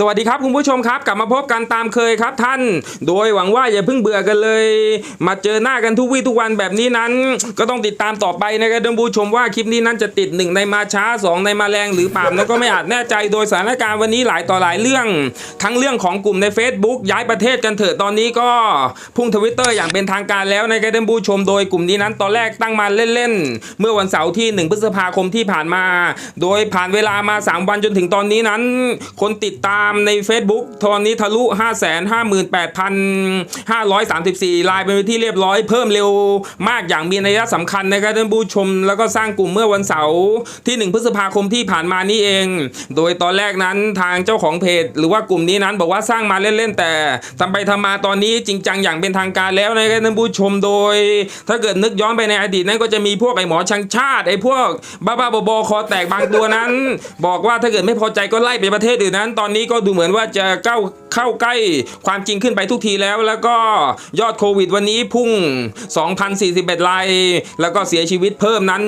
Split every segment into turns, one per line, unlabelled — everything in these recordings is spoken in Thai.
สวัสดีครับคุณผู้ชมครับ กลับมาพบกันตามเคยครับท่าน โดยหวังว่าอย่าเพิ่งเบื่อกันเลย มาเจอหน้ากันทุกวี่ทุกวันแบบนี้นั้น ก็ต้องติดตามต่อไปนะครับท่านผู้ชมว่าคลิปนี้นั้นจะติดหนึ่งในมาช้าสองในมาแรงหรือเปล่านั้นก็ไม่อาจแน่ใจโดยสถานการณ์วันนี้หลายต่อหลายเรื่อง ทั้งเรื่องของกลุ่มใน Facebook ย้ายประเทศกันเถอะตอนนี้ก็พุ่งทวิตเตอร์อย่างเป็นทางการแล้วนะครับท่านผู้ชม โดยกลุ่มนี้นั้นตอนแรกตั้งมาเล่นๆเมื่อวันเสาร์ที่ 1 พฤษภาคมที่ผ่านมา โดยผ่านเวลามา 3 วันจนถึงตอนนี้นั้น คนติดตามใน Facebook ตอนนี้ทะลุ 5 5 8 5 3 4 ลายเป็นที่เรียบร้อยเพิ่มเร็วมากอย่างมีนัยสำคัญนะครับท่านผู้ชม แล้วก็สร้างกลุ่มเมื่อวันเสาร์ที่ 1 พฤษภาคมที่ผ่านมานี่เอง โดยตอนแรกนั้นทางเจ้าของเพจ หรือว่ากลุ่มนี้นั้นบอกว่าสร้างมาเล่นๆ แต่ทำไปทำมาตอนนี้จริงจังอย่างเป็นทางการแล้วนะครับท่านผู้ชมโดย ถ้าเกิดนึกย้อนไปในอดีตนั้นก็จะมีพวกไอ้หมอชังชาติไอ้พวกบ้าๆบอๆคอแตกบางตัวนั้น บอกว่าถ้าเกิดไม่พอใจก็ไล่ไปประเทศอื่นนั้น ตอนนี้ก็ดูเหมือนว่าจะเข้าเข้าใกล้ความจริงขึ้นไปทุกทีแล้ว แล้วก็ยอดโควิดวันนี้พุ่ง 2,041รายแล้วก็เสียชีวิตเพิ่มนั้น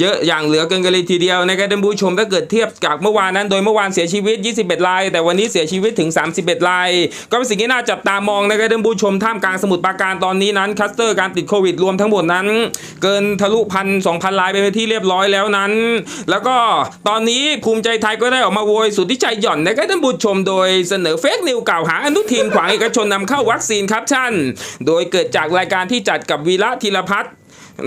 เยอะอย่างเหลือเกินกันเลยทีเดียวนะครับท่านผู้ชมถ้าเกิดเทียบกับเมื่อวานนั้นโดยเมื่อวานเสียชีวิต 21รายแต่วันนี้เสียชีวิตถึง 31รายก็เป็นสิ่งที่น่าจับตามองนะครับท่านผู้ชมท่ามกลางสมุทรปราการตอนนี้นั้นคัสเตอร์การติดโควิดรวมทั้งหมดนั้น เกินทะลุพันสองพันรายไปเป็นที่เรียบร้อยแล้วนั้น แล้วก็ตอนนี้ภูมิใจไทยก็ได้ออกมาโวยสุดที่ใจหย่อนนะครับท่านผู้ชมโดยเสนอเฟกนิวกล่าวหาอนุทินขวางเอกชนนำเข้าวัคซีนครับท่าน โดยเกิดจากรายการที่จัดกับวีระธีรพัฒน์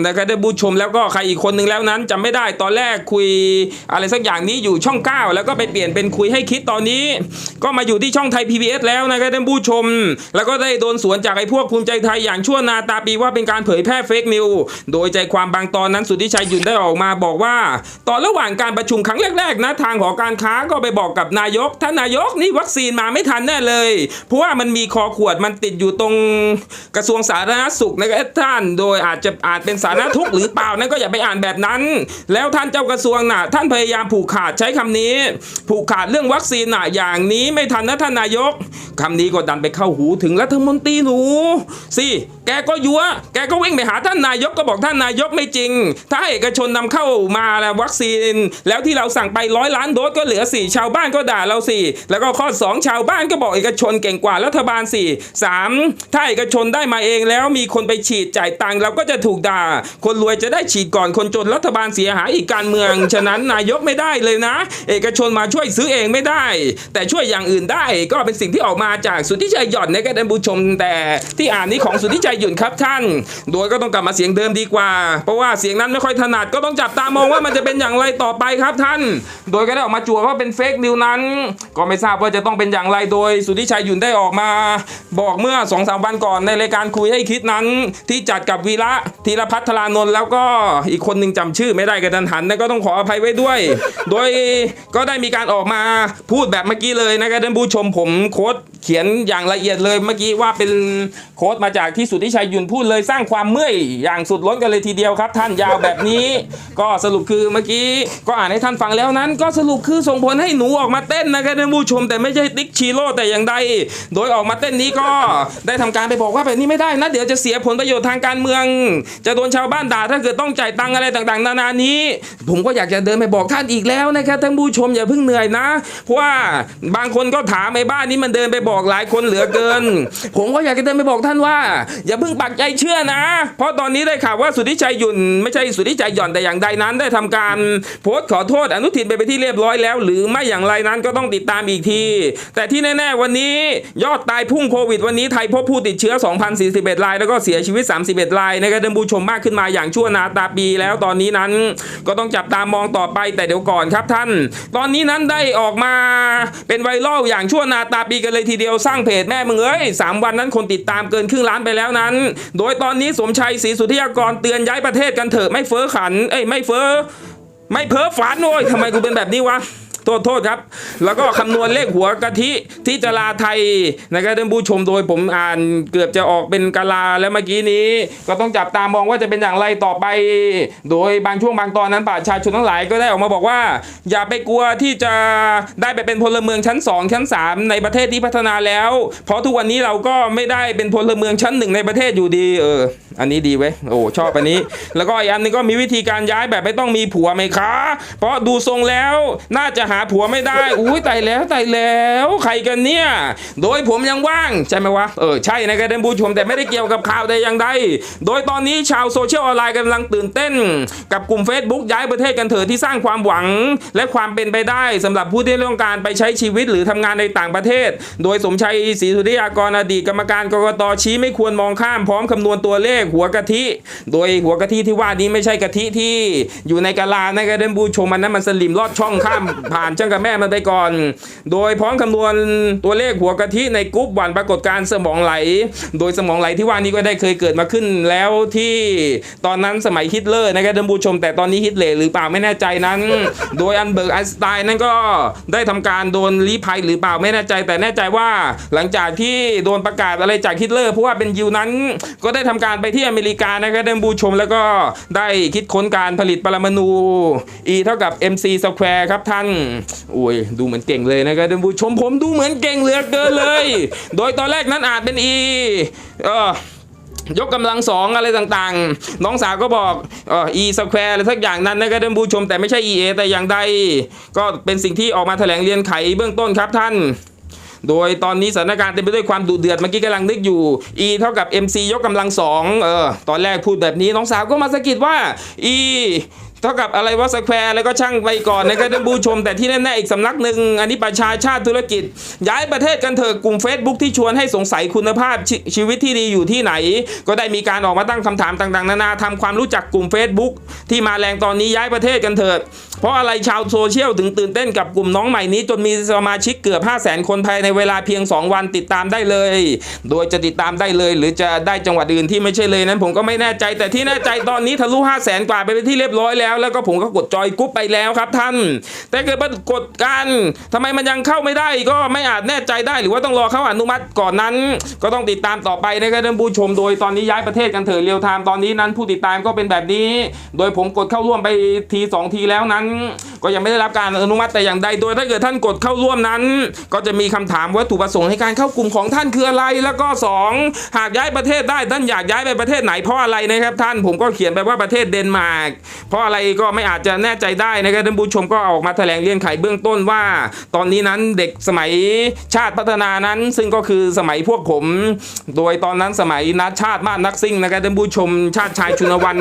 นะครับได้บูชมแล้วก็ใครอีกคนนึงแล้วนั้นจำไม่ได้ตอนแรกคุยอะไรสักอย่างนี้อยู่ช่อง 9 แล้วก็ไปเปลี่ยนเป็นคุยให้คิดตอนนี้ ก็มาอยู่ที่ช่องไทย PBS แล้วนะครับท่านผู้ชม แล้วก็ได้โดนสวนจากไอ้พวกภูมิใจไทยอย่างชั่วนาตาปีว่าเป็นการเผยแพร่เฟกนิวโดยใจความบางตอนนั้นสุทธิชัยยุนได้ออกมาบอกว่า ตอนระหว่างการประชุมครั้งแรกๆนะทางหอการค้าก็ไปบอกกับนายกท่านนายกนี่วัคซีนมาไม่ทันแน่เลย เพราะว่ามันมีคอขวดมันติดอยู่ตรงกระทรวงสาธารณสุขนะครับท่าน โดยอาจจะอาจเป็นสาธารณทุกข์หรือเปล่านั่นก็อย่าไปอ่านแบบนั้น แล้วท่านเจ้ากระทรวงน่ะท่านพยายามผูกขาดใช้คำนี้ ผูกขาดเรื่องวัคซีนน่ะอย่างนี้ไม่ทันนะท่านนายกคำนี้ก็ดันไปเข้าหูถึงรัฐมนตรีหนูสิแกก็ยัวแกก็วิ่งไปหาท่านนายกก็บอกท่านนายกไม่จริง ถ้าเอกชนนำเข้ามาแล้ววัคซีน แล้วที่เราสั่งไปร้อยล้านโดสก็เหลือสี่ชาวบ้านก็ด่าเราสี่แล้วก็ข้อสองชาวบ้านก็บอกเอกชนเก่งกว่ารัฐบาลสี่สามถ้าเอกชนได้มาเองแล้วมีคนไปฉีดจ่ายตังค์เราก็จะถูกด่าคนรวยจะได้ฉีดก่อนคนจนรัฐบาลเสียหายอีกการเมือง ฉะนั้นนายกไม่ได้เลยนะ เอกชนมาช่วยซื้อเองไม่ได้ แต่ช่วยอย่างอื่นได้ก็เป็นสิ่งที่ออกมาจากสุทธิชัยหย่อนนะครับท่านผู้ชม แต่ที่อ่านนี้ของสุทธิชัยหยุ่นครับท่าน โดยก็ต้องกลับมาเสียงเดิมดีกว่า เพราะว่าเสียงนั้นไม่ค่อยถนัดก็ต้องจับตามองว่ามันจะเป็นอย่างไรต่อไปครับท่าน โดยก็ได้ออกมาจั่วว่าเป็นเฟกนิวนั้น ก็ไม่ทราบว่าจะต้องเป็นอย่างไรโดยสุทธิชัยหยุ่นได้ออกมา บอกเมื่อ2องสามวันก่อนในรายการคุยให้คิดนั้น ที่จัดกับวีระธีรพัฒน์ธารานนท์แล้วก็อีกคนหนึ่งจำชื่อไม่ได้กันทันหันนะก็ต้องขออภัยไว้ด้วย โดยก็ได้มีการออกมาพูดแบบเมื่อกี้เลยนะครับท่านผู้ชมผมโค้ดเขียนอย่างละเอียดเลยเมื่อกี้ว่าเป็นโค้ดมาจากที่สุทธิชัยยุนพูดเลยสร้างความเมื่อยอย่างสุดล้นกันเลยทีเดียวครับ ท่านยาวแบบนี้ ก็สรุปคือเมื่อกี้ก็อ่านให้ท่านฟังแล้วนั้น ก็สรุปคือส่งผลให้หนูออกมาเต้นนะครับท่านผู้ชม แต่ไม่ใช่ติ๊กชีโร่แต่อย่างใดโดยออกมาเต้นนี้ก็ได้ทำการไปบอกว่าแบบนี้ไม่ได้นะเดี๋ยวจะเสียผลประโยชน์ทางการเมือง จะโดนชาวบ้านด่าถ้าเกิดต้องจ่ายตังค์อะไรต่างๆ นานานี้ ผมก็อยากจะเดินไปบอกท่านอีกแล้วนะครับท่านผู้ชมอย่าเพิ่งเหนื่อยนะ เพราะว่าบางคนก็ถามไอ้บ้านนี้มันเดินไปบอกหลายคนเหลือเกิน ผมก็อยากจะเดินไปบอกท่านว่า อย่าเพิ่งปักใจเชื่อนะ เพราะตอนนี้ได้ข่าวว่าสุทธิชัยหยุ่นไม่ใช่สุทธิชัยหย่อนแต่อย่างใดนั้น ได้ทำการโพสต์ขอโทษอนุทินไปไปนที่เรียบร้อยแล้ว หรือไม่อย่างไรนั้นก็ต้องติดตามอีกที แต่ที่แน่ๆวันนี้ยอดตายพุ่งโควิด วันนี้ไทยพบผู้ติดเชื้อ 2,041รายแล้วก็เสียชีวิต 31รายนะครับท่านผู้ชมมากขึ้นมาอย่างชั่วนาตาปีแล้วตอนนี้นั้นก็ต้องจับตามองต่อไปแต่เดี๋ยวก่อนครับท่าน ตอนนี้นั้นได้ออกมาเป็นไวรัลอย่างชั่วนาตาปีกันเลยทีเดียวสร้างเพจแม่มึงเอ้ยสามวันนั้นคนติดตามเกินครึ่งล้านไปแล้วนั้น โดยตอนนี้สมชัยศรีสุทธิยากรเตือนย้ายประเทศกันเถอะไม่เฟ้อขันเอ้ยไม่เฟ้อไม่เพ้อฝันโอ้ยทำไมกูเป็นแบบนี้วะ โทษโทษครับ แล้วก็คำนวณเลขหัวกะทิที่จะลาไทยนะครับท่านผู้ชมโดยผมอ่านเกือบจะออกเป็นกาลาแล้วเมื่อกี้นี้ ก็ต้องจับตามองว่าจะเป็นอย่างไรต่อไป โดยบางช่วงบางตอนนั้นประชาชนทั้งหลายก็ได้ออกมาบอกว่า อย่าไปกลัวที่จะได้ไปเป็นพลเมืองชั้น 2 ชั้น 3 ในประเทศที่พัฒนาแล้ว เพราะทุกวันนี้เราก็ไม่ได้เป็นพลเมืองชั้นหนึ่งในประเทศอยู่ดีเออ อันนี้ดีเว้ยโอ้ชอบอันนี้ แล้วก็อีกอันนึงก็มีวิธีการย้ายแบบไม่ต้องมีผัวไหมคะ เพราะดูทรงแล้วน่าจะหาผัวไม่ได้อุ้ยตายแล้วตายแล้วใครกันเนี่ย โดยผมยังว่างใช่ไหมวะเออใช่นะครับท่านผู้ชมแต่ไม่ได้เกี่ยวกับข่าวใดอย่างใดโดยตอนนี้ชาวโซเชียลออนไลน์กำลังตื่นเต้น กับกลุ่ม Facebook ย้ายประเทศกันเถิดที่สร้างความหวัง และความเป็นไปได้สำหรับผู้ที่ต้องการไปใช้ชีวิตหรือทำงานในต่างประเทศ โดยสมชัยศรีสุริยากรอดีตกรรมการกรกตชี้ไม่ควรมองข้ามพร้อมคำนวณตัวเลขหัวกะทิ โดยหัวกะทิที่ว่านี้ไม่ใช่กะทิที่อยู่ในกะลานะครับท่านผู้ชมมันนั้นมันสลิมลอดช่องข้ามผ่านช่างกับแม่มันไปก่อน โดยพร้อมคำนวณตัวเลขหัวกะทิในกรุ๊ปวันปรากฏการสมองไหล โดยสมองไหลที่ว่านี้ก็ได้เคยเกิดมาขึ้นแล้วที่ตอนนั้นสมัยฮิตเลอร์นะครับท่านผู้ชม แต่ตอนนี้ฮิตเลร์หรือเปล่าไม่แน่ใจนั้น โดยอันเบิร์กไอน์สไตน์นั้นก็ได้ทำการโดนลี้ภัยหรือเปล่าไม่แน่ใจ แต่แน่ใจว่าหลังจากที่โดนประกาศอะไรจากฮิตเลอร์เพราะว่าเป็นยิวนั้นก็ได้ทำการไปที่อเมริกานะครับท่านผู้ชมแล้วก็ได้คิดค้นการผลิตปรมาณู E เท่ากับ MC Square ครับท่านโอ้ยดูเหมือนเก่งเลยนะครับท่านผู้ชมผมดูเหมือนเก่งเหลือเกินเลย โดยตอนแรกนั้นอาจเป็น E เออยกกำลังสองอะไรต่างๆ น้องสาวก็บอกเออ e square อะไรสักอย่างนั้นนะครับท่านผู้ชมแต่ไม่ใช่ ea แต่อย่างใด ก็เป็นสิ่งที่ออกมาแถลงเรียนไขเบื้องต้นครับท่าน โดยตอนนี้สถานการณ์เต็มไปด้วยความดุเดือดเมื่อกี้กำลังนึกอยู่ e เท่ากับ mc ยกกำลังสองเออตอนแรกพูดแบบนี้น้องสาวก็มาสะกิดว่า e เท่ากับอะไรว่าสแควร์แล้วก็ช่างไปก่อนนะครับท่านผู้ชม แต่ที่แน่ๆอีกสำนักหนึ่งอันนี้ประชาชาติธุรกิจ ย้ายประเทศกันเถอะกลุ่ม Facebook ที่ชวนให้สงสัยคุณภาพชชีวิตที่ดีอยู่ที่ไหน ก็ได้มีการออกมาตั้งคำถามต่างๆ นานาทำความรู้จักกลุ่ม Facebook ที่มาแรงตอนนี้ย้ายประเทศกันเถิดเพราะอะไรชาวโซเชียลถึงตื่นเต้นกับกลุ่มน้องใหม่นี้ จนมีสมาชิกเกือบ 5 0 0 0 0 0 คนภายในเวลาเพียง 2 วันติดตามได้เลย โดยจะติดตามได้เลย หรือจะได้จังหวัดอื่นที่ไม่ใช่เลยนั้นผมก็ไม่แน่ใจ แต่ที่แน่ใจตอนนี้ทะลุ 5 0 0 0 0 0กว่าไปเป็นที่เรียบร้อยแล้วแล้ว แล้วก็ผมก็กดจอยกรุ๊ปไปแล้วครับท่าน แต่เกิดปรากฏการณ์ทำไมมันยังเข้าไม่ได้ก็ไม่อาจแน่ใจได้หรือว่าต้องรอเข้าอนุมัติก่อนนั้น ก็ต้องติดตามต่อไปนะครับท่านผู้ชม โดยตอนนี้ย้ายประเทศกันเถอะเรียวไทม์ตอนนี้นั้นผู้ติดตามก็เป็นแบบนี้ โดยผมกดเข้าร่วมไปทีสองทีแล้วนั้น ก็ยังไม่ได้รับการอนุมัติแต่อย่างใดโดยถ้าเกิดท่านกดเข้าร่วมนั้น ก็จะมีคำถามวัตถุประสงค์ในการเข้ากลุ่มของท่านคืออะไรแล้วก็สองหากย้ายประเทศได้ท่านอยากย้ายไปประเทศไหนเพราะอะไรนะครับท่านผมก็เขียนไปว่าประเทศเดนมาร์กเพราะอะไรก็ไม่อาจจะแน่ใจได้นะครับท่านผู้ชมก็ออกมาแถลงเรียนไขเบื้องต้นว่า ตอนนี้นั้นเด็กสมัยชาติพัฒนานั้น ซึ่งก็คือสมัยพวกผม โดยตอนนั้นสมัยนัดชาติมาสนักซิ่งนะครับท่านผู้ชมชาติชายชุนวัน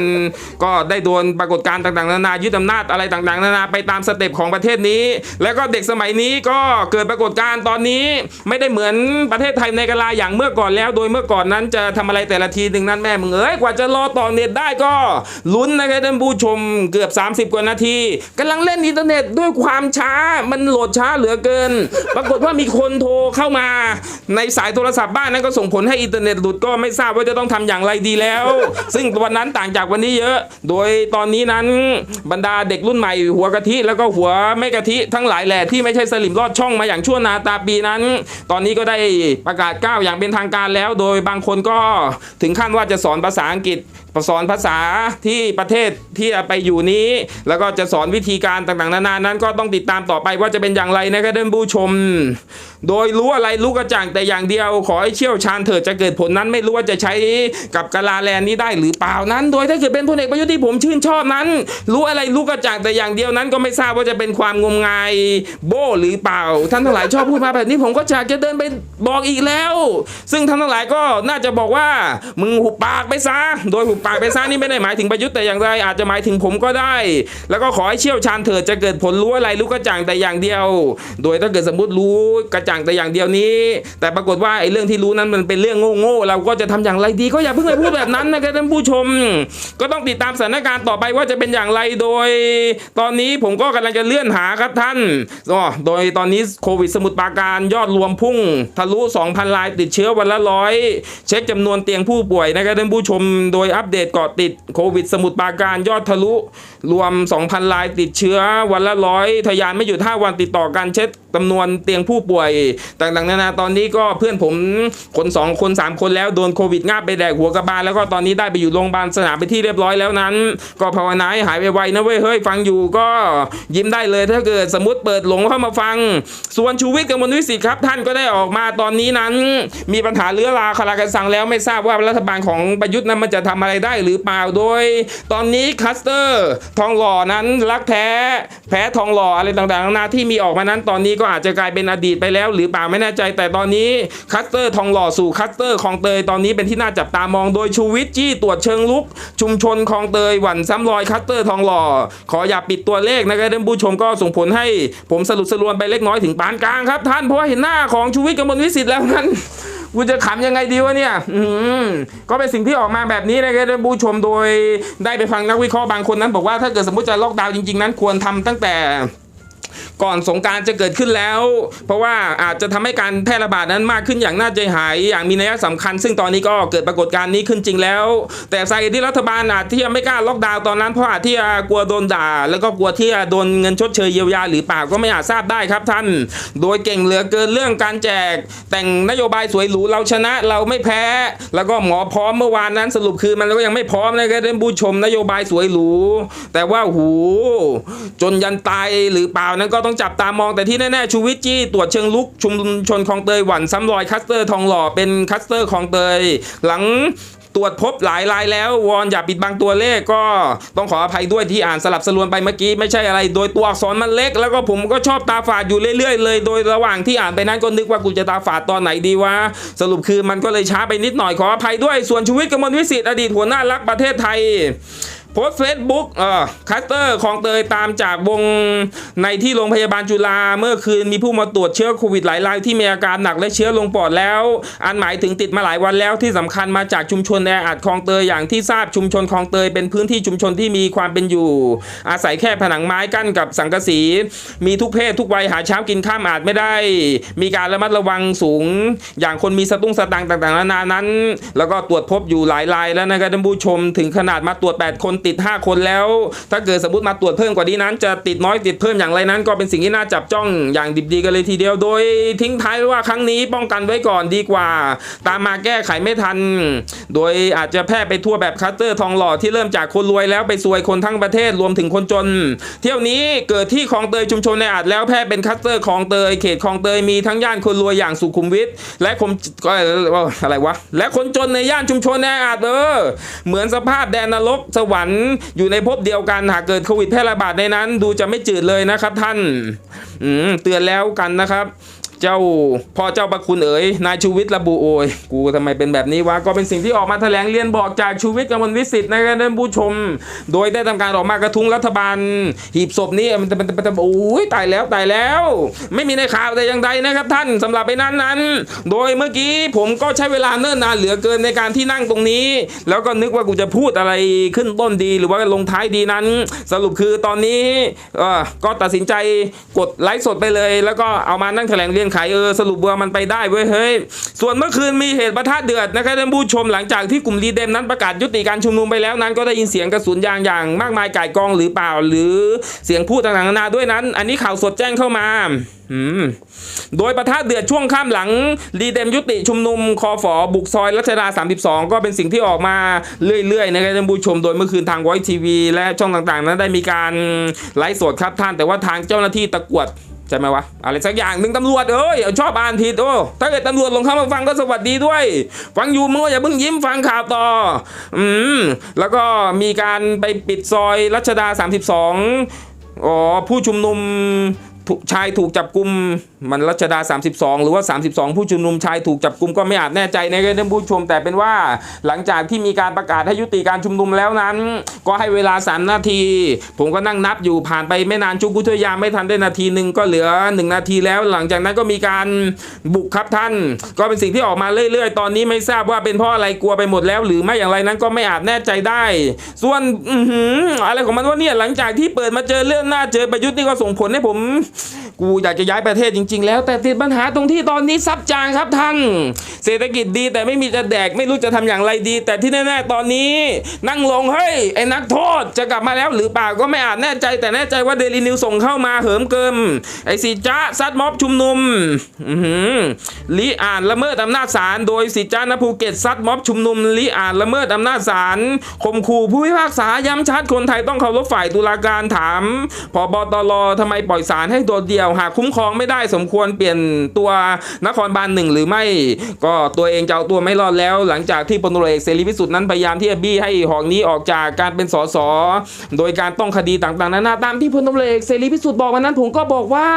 ก็ได้โดนปรากฏการณ์ต่างๆนานายึดอำนาจอะไรต่างๆนานาไปตามสเต็ปของประเทศนี้ แล้วก็เด็กสมัยนี้ก็เกิดปรากฏการณ์ตอนนี้ ไม่ได้เหมือนประเทศไทยในกาลาอย่างเมื่อก่อนแล้ว โดยเมื่อก่อนนั้นจะทำอะไรแต่ละทีหนึ่งนั้นแม่มึงเอ้ยกว่าจะรอต่อเน็ตได้ก็ลุ้นนะครับท่านผู้ชมเกือบ 30 กว่านาทีกำลังเล่นอินเทอร์เน็ตด้วยความช้ามันโหลดช้าเหลือเกิน ปรากฏว่ามีคนโทรเข้ามา ในสายโทรศัพท์บ้านนั้นก็ส่งผลให้อินเทอร์เน็ตหลุดก็ไม่ทราบว่าจะต้องทำอย่างไรดีแล้ว ซึ่งวันนั้นต่างจากวันนี้เยอะ โดยตอนนี้นั้นบรรดาเด็กรุ่นใหม่หัวกะทิแล้วก็หัวไม่กะทิทั้งหลายแหล่ที่ไม่ใช่สลิมรอดช่องมาอย่างชั่วนาตาปีนั้น ตอนนี้ก็ได้ประกาศก้าวอย่างเป็นทางการแล้ว โดยบางคนก็ถึงขั้นว่าจะสอนภาษาอังกฤษ สอนภาษาที่ประเทศที่ไปอยู่นี้ แล้วก็จะสอนวิธีการต่างๆ นานานั้น ก็ต้องติดตามต่อไปว่าจะเป็นอย่างไรนะครับท่านผู้ชม โดยรู้อะไรรู้กระจ่างแต่อย่างเดียว ขอให้เชี่ยวชาญเถิดจะเกิดผลนั้นไม่รู้ว่าจะใช้กับกาลาแลนนี้ได้หรือเปล่านั้น โดยถ้าเกิดเป็นพลเอกประยุทธ์ที่ผมชื่นชอบนั้น รู้อะไรรู้กระจ่างแต่อย่างเดียวนั้นก็ไม่ทราบว่าจะเป็นความงมงายโบ้หรือเปล่า ท่านทั้งหลายชอบพูดมาแบบนี้ผมก็อยากจะเดินไปบอกอีกแล้ว ซึ่งท่านทั้งหลายก็น่าจะบอกว่ามึงหุบปากไปซะโดยหุบปากไปซะนี่ไม่ได้หมายถึงประยุทธ์แต่อย่างใดอาจจะหมายถึงผมก็ได้ แล้วก็ขอให้เชี่ยวชาญเถิดจะเกิดผลรู้อะไรรู้กระจ่างแต่อย่างเดียว โดยถ้าเกิดสมมติรู้กระจ่างแต่อย่างเดียวนี้ แต่ปรากฏว่าไอ้เรื่องที่รู้นั้นมันเป็นเรื่องโง่ๆเราก็จะทำอย่างไรดี ก็อย่าเพิ่งไปพูดแบบนั้นนะครับท่านผู้ชม ก็ต้องติดตามสถานการณ์ต่อไปว่าจะเป็นอย่างไรโดย ตอนนี้ผมก็กำลังจะเลื่อนหาครับท่านก็โดยตอนนี้โควิดสมุทรปราการยอดรวมพุ่ง ทะลุ 2,000 รายติดเชื้อวันละร้อยเช็คจำนวนเตียงผู้ป่วยนะครับท่านผู้ชมโดยอัปเดตเกาะติดโควิดสมุทรปราการยอดทะลุ รวม 2,000 รายติดเชื้อวันละร้อยทะยานไม่หยุด5วันติดต่อกันเช็ด จำนวนเตียงผู้ป่วยต่างๆนานาตอนนี้ก็เพื่อนผมคนสองคนสามคนแล้วโดนโควิดง่าไปแดกหัวกระบาลแล้วก็ตอนนี้ได้ไปอยู่โรงพยาบาลสนามไปที่เรียบร้อยแล้วนั้น ก็ภาวนาให้หายไวๆนะเว้ยเฮ้ยฟังอยู่ก็ยิ้มได้เลยถ้าเกิดสมมติเปิดหลงเข้ามาฟัง ส่วนชูวิทย์กมลวิสิทธิ์ครับ ท่านก็ได้ออกมาตอนนี้นั้น มีปัญหาเรือราคารากันสั่งแล้วไม่ทราบว่ารัฐบาลของประยุทธ์นั้นมันจะทำอะไรได้หรือเปล่าโดย ตอนนี้คัสเตอร์ทองหล่อนั้นรักแท้แพ้ทองหล่ออะไรต่างๆนานาที่มีออกมานั้นตอนนี้ก็อาจจะกลายเป็นอดีตไปแล้ว หรือเปล่าไม่แน่ใจ แต่ตอนนี้คัสเตอร์ทองหล่อสู่คัสเตอร์คลองเตยตอนนี้เป็นที่น่าจับตามองโดยชูวิทย์จี้ตรวจเชิงลุก ชุมชนคลองเตยหวั่นซ้ำรอยคัสเตอร์ทองหล่อ ขออย่าปิดตัวเลขนะครับท่านผู้ชมก็ส่งผลให้ผมสรุปสรวนไปเล็กน้อยถึงปานกลางครับท่านเพราะเห็นหน้าของชูวิทย์กมลวิสิทธิ์แล้วนั้นกูจะขำยังไงดีวะเนี่ย อืมก็เป็นสิ่งที่ออกมาแบบนี้นะครับท่านผู้ชมโดยได้ไปฟังนักวิเคราะห์บางคนนั้น บอกว่าถ้าเกิดสมมติจะล็อกดาวน์จริง ๆ นั้นควรทำตั้งแต่ ก่อนสงการจะเกิดขึ้นแล้ว เพราะว่าอาจจะทำให้การแพร่ระบาดนั้นมากขึ้นอย่างน่าใจหาย อย่างมีนัยสำคัญ ซึ่งตอนนี้ก็เกิดปรากฏการณ์นี้ขึ้นจริงแล้ว แต่สาเหตุที่รัฐบาลอาจที่ไม่กล้าล็อกดาวน์ตอนนั้นเพราะอาจที่กลัวโดนด่า แล้วก็กลัวที่จะโดนเงินชดเชยเยียวยาหรือเปล่าก็ไม่อาจทราบได้ครับท่าน โดยเก่งเหลือเกินเรื่องการแจก แต่งนโยบายสวยหรูเราชนะเราไม่แพ้ แล้วก็หมอพร้อมเมื่อวานนั้นสรุปคือมันก็ยังไม่พร้อมนะครับท่านผู้ชมนโยบายสวยหรูแต่ว่าหู จนยันตายหรือเปล่านั้นก็ต้องจับตามองแต่ที่แน่ๆชูวิทย์จี้ตรวจเชิงลุกชุมชนคลองเตยหวั่นซ้ำรอยคัสเตอร์ทองหล่อเป็นคัสเตอร์คลองเตย หลังตรวจพบหลายรายแล้ววอนอย่าปิดบังตัวเลขก็ต้องขออภัยด้วยที่อ่านสลับสลวนไปเมื่อกี้ไม่ใช่อะไร โดยตัวอักษรมันเล็ก แล้วก็ผมก็ชอบตาฝาดอยู่เรื่อยๆ เลย โดยระหว่างที่อ่านไปนั้นก็นึกว่ากูจะตาฝาดตอนไหนดีวะสรุปคือมันก็เลยช้าไปนิดหน่อยขออภัยด้วยส่วนชูวิทย์กมลวิสิทธิ์อดีตหัวหน้ารักประเทศไทย โพสเฟซบุ๊กเอ่อคัสเตอร์ของเตยตามจากวงในที่โรงพยาบาลจุฬาเมื่อคืนมีผู้มาตรวจเชื้อโควิดหลายรายที่มีอาการหนักและเชื้อลงปอดแล้ว อันหมายถึงติดมาหลายวันแล้วที่สำคัญมาจากชุมชนแออัดคลองเตยอย่างที่ทราบชุมชนคลองเตยเป็นพื้นที่ชุมชนที่มีความเป็นอยู่ อาศัยแค่ผนังไม้กั้นกับสังกะสี มีทุกเพศทุกวัยหาเช้ากินข้ามอาจไม่ได้ มีการระมัดระวังสูง อย่างคนมีสตุ้งสตังต่างๆนานานั้น แล้วก็ตรวจพบอยู่หลายรายแล้วนะครับท่านผู้ชมถึงขนาดมาตรวจ 8 คนติด 5 คนแล้ว ถ้าเกิดสมมติมาตรวจเพิ่มกว่านี้นั้น จะติดน้อยติดเพิ่มอย่างไรนั้น ก็เป็นสิ่งที่น่าจับจ้องอย่างดิบดีกันเลยทีเดียวโดยทิ้งท้ายว่าครั้งนี้ป้องกันไว้ก่อนดีกว่า ตามมาแก้ไขไม่ทัน โดยอาจจะแพร่ไปทั่วแบบคัสเตอร์ทองหล่อที่เริ่มจากคนรวยแล้วไปซวยคนทั้งประเทศรวมถึงคนจน เที่ยวนี้เกิดที่คลองเตยชุมชนในอาจแล้วแพร่เป็นคัสเตอร์คลองเตยเขตคลองเตยมีทั้งย่านคนรวยอย่างสุขุมวิทและคมก็อะไรวะและคนจนในย่านชุมชนในอาจเออเหมือนสภาพแดนนรกสวรรค์อยู่ในภพเดียวกันหากเกิดโควิดแพร่ระบาดในนั้น ดูจะไม่จืดเลยนะครับท่านเตือนแล้วกันนะครับ เจ้าพ่อเจ้าประคุณเอ๋ยนายชูวิทย์ระบุโอยกูทำไมเป็นแบบนี้วะก็เป็นสิ่งที่ออกมาแถลงเรียนบอกจากชูวิทย์กมลวิสิทธิ์นะครับท่านผู้ชม โดยได้ทำการออกมากระทุ้งรัฐบาล หีบศพนี้มันมันมันมันโอ้ยตายแล้วตายแล้ว ไม่มีในข่าวแต่อย่างใดนะครับท่านสำหรับไปนั้นนั้น โดยเมื่อกี้ผมก็ใช้เวลาเนิ่นนานเหลือเกินในการที่นั่งตรงนี้ แล้วก็นึกว่ากูจะพูดอะไรขึ้นต้นดีหรือว่าลงท้ายดีนั้น สรุปคือตอนนี้ก็ตัดสินใจกดไลฟ์สดไปเลย แล้วก็เอามานั่งแถลงเรียนขายเออสรุปว่ามันไปได้เว้ยเฮ้ยส่วนเมื่อคืนมีเหตุประทะเดือดนะครับท่านผู้ชมหลังจากที่กลุ่มรีเดมนั้นประกาศยุติการชุมนุมไปแล้วนั้น ก็ได้ยินเสียงกระสุนยางอย่าง มากมายก่ายกองหรือเปล่า หรือเสียงพูดต่างๆนานาด้วยนั้น อันนี้ข่าวสดแจ้งเข้ามาโดยประทะเดือดช่วงข้ามหลังรีเดมยุติชุมนุมคอฝอบุกซอยรัชดา 32 ก็เป็นสิ่งที่ออกมาเรื่อยๆนะครับท่านผู้ชมโดยเมื่อคืนทางไวทีวีและช่องต่างๆ นั้นได้มีการไลฟ์สดครับท่าน แต่ว่าทางเจ้าหน้าที่ตะกรวด ใช่ไหมวะ อะไรสักอย่างหนึ่งตำรวจเอ้ยชอบอ่านผิดโอ้ถ้าเกิดตำรวจลงเข้ามาฟังก็สวัสดีด้วย ฟังอยู่มึงก็อย่าเพิ่งยิ้มฟังข่าวต่อ อืม แล้วก็มีการไปปิดซอยรัชดา 32อ๋อผู้ชุมนุม ชายถูกจับกลุ่มมันรัชดา 32 หรือว่า 32 ผู้ชุมนุมชายถูกจับกลุ่มก็ไม่อาจแน่ใจในะครับท่านผู้ชม แต่เป็นว่าหลังจากที่มีการประกาศให้ยุติการชุมนุมแล้วนั้น ก็ให้เวลา 3 นาที ผมก็นั่งนับอยู่ผ่านไปไม่นานชุกุทยามไม่ทันได้นาทีหนึ่งก็เหลือ 1 นาทีแล้ว หลังจากนั้นก็มีการบุกครับท่าน ก็เป็นสิ่งที่ออกมาเรื่อย ๆ ตอนนี้ไม่ทราบว่าเป็นเพราะอะไรกลัวไปหมดแล้ว หรือไม่อย่างไรนั้นก็ไม่อาจแน่ใจได้ ส่วนอือหืออะไรของมันว่าเนี่ยหลังจากที่เปิดมาเจอเรื่องหน้าเจอประยุทธ์นี่ก็ส่งผลให้ผม กูอยากจะย้ายประเทศจริง ๆ แล้วแต่ติดปัญหาตรงที่ตอนนี้ซับจางครับท่าน เศรษฐกิจดีแต่ไม่มีจะแดกไม่รู้จะทำอย่างไรดี แต่ที่แน่ๆตอนนี้ นั่งลงเฮ้ยไอ้นักโทษจะกลับมาแล้วหรือเปล่าก็ไม่อาจแน่ใจแต่แน่ใจว่าเดลินิวส่งเข้ามาเหิมเกิม ไอ้สีจ้าซัดม็อบชุมนุมอือหือลิอ่านละเมิดอำนาจศาลโดยสีจ้าณภูเก็ตซัดม็อบชุมนุมลิอ่านละเมิดอำนาจศาลข่มขู่ผู้พิพากษาย้ำชัดคนไทยต้องเคารพฝ่ายตุลาการถามพบตรทำไมปล่อยศาลให้โดดเดี่ยวหากคุ้มครองไม่ได้สมควรเปลี่ยนตัวนครบาลหนึ่งหรือไม่ ก็ตัวเองจะเอาตัวไม่รอดแล้ว หลังจากที่พลตรเอกเสรีพิสุทธิ์นั้นพยายามที่จะบี้ให้หอกนี้ออกจากการเป็นสสโดยการต้องคดีต่างๆนานาตามที่พลตรเอกเสรีพิสุทธิ์บอกวันนั้นผมก็บอกว่า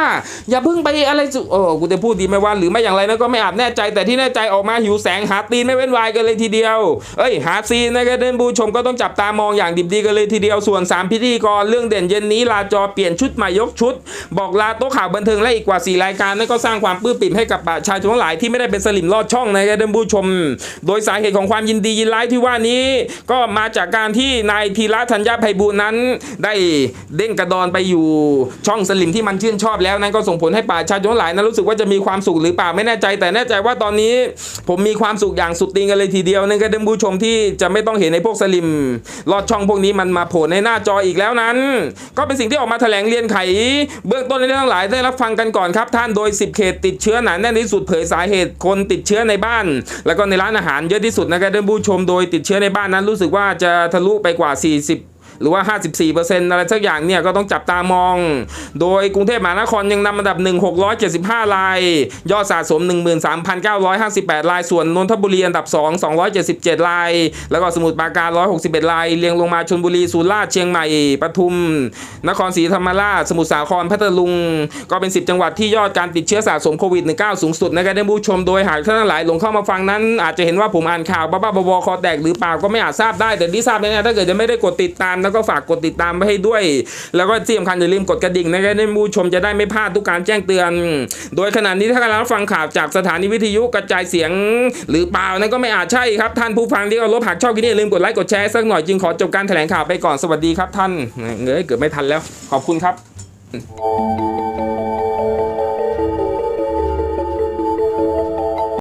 อย่าเพิ่งไปอะไรสุโอ้กูจะพูดดีไหมว่าหรือไม่อย่างไรนะก็ไม่อาจแน่ใจแต่ที่แน่ใจออกมาหิวแสงหาตีนไม่เว้นวายกันเลยทีเดียว เอ้ยหาซีนนะครับเดินผู้ชมก็ต้องจับตามองอย่างดิบดีกันเลยทีเดียวส่วน 3 พิธีกรเรื่องเด่นเย็นนี้ลาจอเปลี่ยนชุดใหม่ยกชุด บอกลาโต๊ะข่าวบันเทิงและอีกกว่า 4 รายการนั่นก็สร้างความปลื้มปิ่มให้กับประชาชนทั้งหลายที่ไม่ได้เป็นสลิมลอดช่องนะครับเดินผู้ชม โดยสาเหตุของความยินดียินร้ายที่ว่านี้ก็มาจากการที่นายธีระธัญญาไพบูลนั้น ได้เด้งกระดอนไปอยู่ช่องสลิมที่มันชื่นชอบแล้วนั้นก็ส่งผลให้ประชาชนทั้งหลายนั้นรู้สึกว่าจะมีความสุขหรือเปล่าไม่แน่ใจ แต่แน่ใจว่าตอนนี้ผมมีความสุขอย่างสุดติงกันเลยทีเดียวนะครับท่านผู้ชมที่จะไม่ต้องเห็นในพวกสลิมลอดช่องพวกนี้มันมาโผล่ในหน้าจออีกแล้วนั้น ก็เป็นสิ่งที่ออกมาแถลงเรียนไข เบื้องต้นในเรื่องทั้งหลายได้รับฟังกันก่อนครับท่านโดย 10 เขตติดเชื้อหนาแน่นที่สุดเผยสาเหตุคนติดเชื้อในบ้าน แล้วก็ในร้านอาหารเยอะที่สุดนะครับท่านผู้ชมโดยติดเชื้อในบ้านนั้นรู้สึกว่าจะทะลุไปกว่า 40 หรือว่า 54%อะไรสักอย่างเนี่ยก็ต้องจับตามอง โดยกรุงเทพมหานครยังนำอันดับ 1 675 ราย ยอดสะสม 13,958 ราย ส่วนนนทบุรีอันดับ 2 277 ราย แล้วก็สมุทรปราการ 161 ราย เรียงลงมาชนบุรีสุราษฎร์เชียงใหม่ปทุม นครศรีธรรมราช สมุทรสาครพัทลุง ก็เป็น 10 จังหวัดที่ยอดการติดเชื้อสะสมโควิด -19 สูงสุดนะครับท่านผู้ชมโดยหากท่านหลายหลงเข้ามาฟังนั้น อาจจะเห็นว่าผมอ่านข่าวบ้าๆบอๆคอแตกหรือเปล่าก็ไม่อาจทราบได้แต่ที่ทราบแน่ๆถ้าเกิดจะไม่ได้กดติดตามแล้วก็ฝากกดติดตามไปให้ด้วย แล้วก็ที่สำคัญอย่าลืมกดกระดิ่งนะครับท่านผู้ชมจะได้ไม่พลาดทุกการแจ้งเตือน โดยขณะนี้ถ้ากำลังรับฟังข่าวจากสถานีวิทยุกระจายเสียง หรือเปล่านั่นก็ไม่อาจใช่ครับท่านผู้ฟังที่เคารพหากชอบคลิปนี้อย่าลืมกดไลค์กดแชร์สักหน่อยจึงขอจบการแถลงข่าวไปก่อนสวัสดีครับท่านเงยเกือบไม่ทันแล้ว ขอบคุณครับ